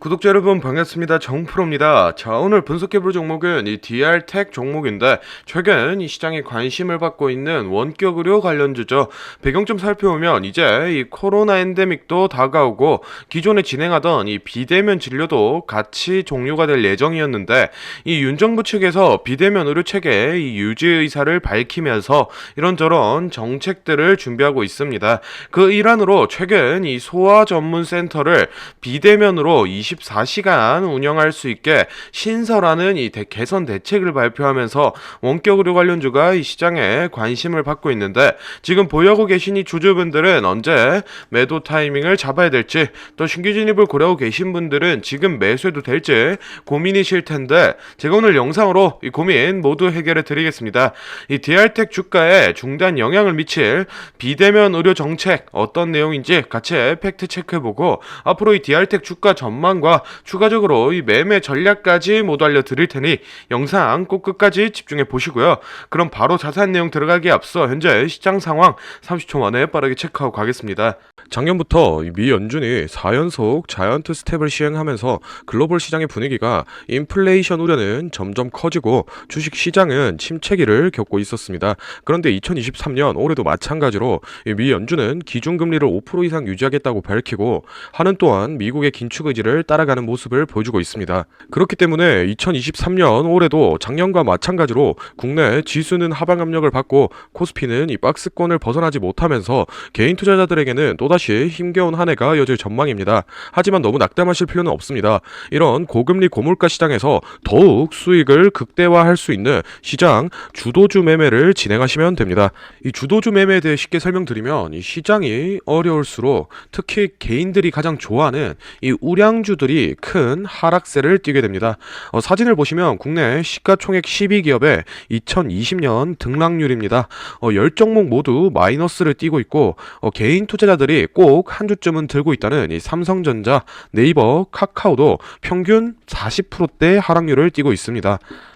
구독자 여러분 반갑습니다. 정프로입니다. 자 오늘 분석해볼 종목은 이 DR텍 종목인데 최근 이 시장에 관심을 받고 있는 원격 의료 관련주죠. 배경 좀 살펴보면 이제 이 코로나 엔데믹도 다가오고 기존에 진행하던 이 비대면 진료도 같이 종료가 될 예정이었는데 이 윤 정부 측에서 비대면 의료 체계 이 유지 의사를 밝히면서 이런저런 정책들을 준비하고 있습니다. 그 일환으로 최근 이 소아 전문 센터를 비대면으로 24시간 운영할 수 있게 신설하는 이 대- 개선 대책을 발표하면서 원격 의료 관련주가 이 시장에 관심을 받고 있는데 지금 보유하고 계신 이 주주분들은 언제 매도 타이밍을 잡아야 될지 또 신규 진입을 고려하고 계신 분들은 지금 매수해도 될지 고민이실 텐데 제가 오늘 영상으로 이 고민 모두 해결해 드리겠습니다. 이 DR텍 주가에 중대한 영향을 미칠 비대면 의료 정책 어떤 내용인지 같이 팩트 체크해보고 앞으로 이 DR텍 주가 전망 과 추가적으로 이 매매 전략까지 모두 알려드릴 테니 영상 꼭 끝까지 집중해 보시고요. 그럼 바로 자세한 내용 들어가기에 앞서 현재 시장 상황 30초 만에 빠르게 체크하고 가겠습니다. 작년부터 이미 연준이 4연속 자이언트 스텝을 시행하면서 글로벌 시장의 분위기가 인플레이션 우려는 점점 커지고 주식 시장은 침체기를 겪고 있었습니다. 그런데 2023년 올해도 마찬가지로 이미 연준은 기준금리를 5% 이상 유지하겠다고 밝히고 하는 또한 미국의 긴축 의지를 따라가는 모습을 보여주고 있습니다. 그렇기 때문에 2023년 올해도 작년과 마찬가지로 국내 지수는 하방 압력을 받고 코스피는 이 박스권을 벗어나지 못하면서 개인 투자자들에게는 또다시 힘겨운 한 해가 이어질 전망입니다. 하지만 너무 낙담하실 필요는 없습니다. 이런 고금리 고물가 시장에서 더욱 수익을 극대화할 수 있는 시장 주도주 매매를 진행하시면 됩니다. 이 주도주 매매에 대해 쉽게 설명드리면 이 시장이 어려울수록 특히 개인들이 가장 좋아하는 이 우량주 들이 큰 하락세를 띠게 됩니다. 어, 사진을 보시면 국내 시가총액 12기업의 2020년 등락률입니다. 어, 10종목 모두 마이너스를 띠고 있고 어, 개인 투자자들이 꼭 한 주쯤은 들고 있다는 이 삼성전자, 네이버, 카카오도 평균 40%대 하락률을 띠고 있습니다.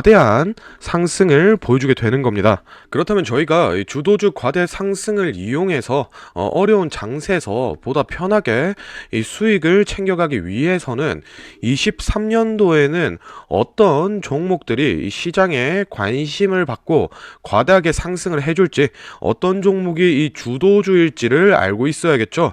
대한 상승을 보여주게 되는 겁니다. 그렇다면 저희가 이 주도주 과대 상승을 이용해서 어, 어려운 장세에서 보다 편하게 이 수익을 챙겨가기 위해서는 23년도에는 어떤 종목들이 이 시장에 관심을 받고 과다하게 상승을 해줄지 어떤 종목이 이 주도주일지를 알고 있어야겠죠.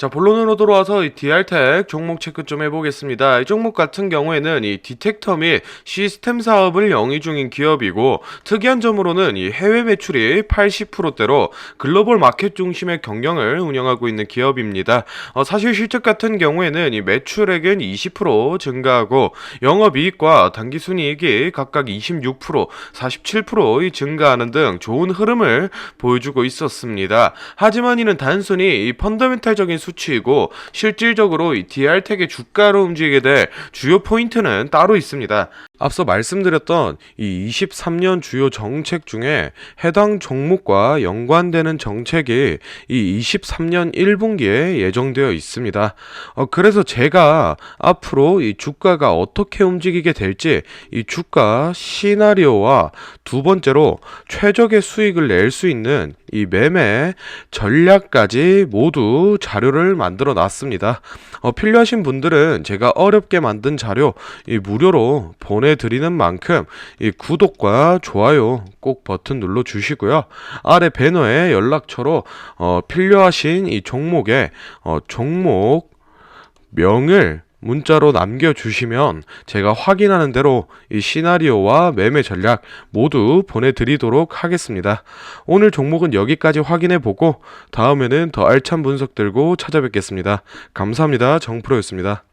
자, 본론으로 돌아와서 이 DR텍 종목 체크 좀 해보겠습니다. 이 종목 같은 경우에는 이 디텍터 및 시스템 사업을 영위 중인 기업이고, 특이한 점으로는 이 해외 매출이 80%대로 글로벌 마켓 중심의 경영을 운영하고 있는 기업입니다. 어, 사실 실적 같은 경우에는 이 매출액은 20% 증가하고, 영업이익과 당기순이익이 각각 26%, 47% 증가하는 등 좋은 흐름을 보여주고 있었습니다. 하지만 이는 단순히 이 펀더멘탈적인 수 치이고 실질적으로 이 DR텍의 주가로 움직이게 될 주요 포인트는 따로 있습니다. 앞서 말씀드렸던 이 23년 주요 정책 중에 해당 종목과 연관되는 정책이 이 23년 1분기에 예정되어 있습니다. 어, 그래서 제가 앞으로 이 주가가 어떻게 움직이게 될지 이 주가 시나리오와 두 번째로 최적의 수익을 낼 수 있는 이 매매 전략까지 모두 자료 를 만들어 놨습니다. 어, 필요하신 분들은 제가 어렵게 만든 자료 이 무료로 보내드리는 만큼 이 구독과 좋아요 꼭 버튼 눌러 주시고요. 아래 배너에 연락처로 어, 필요하신 이 종목에 어, 종목 명을 문자로 남겨주시면 제가 확인하는 대로 이 시나리오와 매매 전략 모두 보내드리도록 하겠습니다. 오늘 종목은 여기까지 확인해 보고 다음에는 더 알찬 분석 들고 찾아뵙겠습니다. 감사합니다. 정프로였습니다.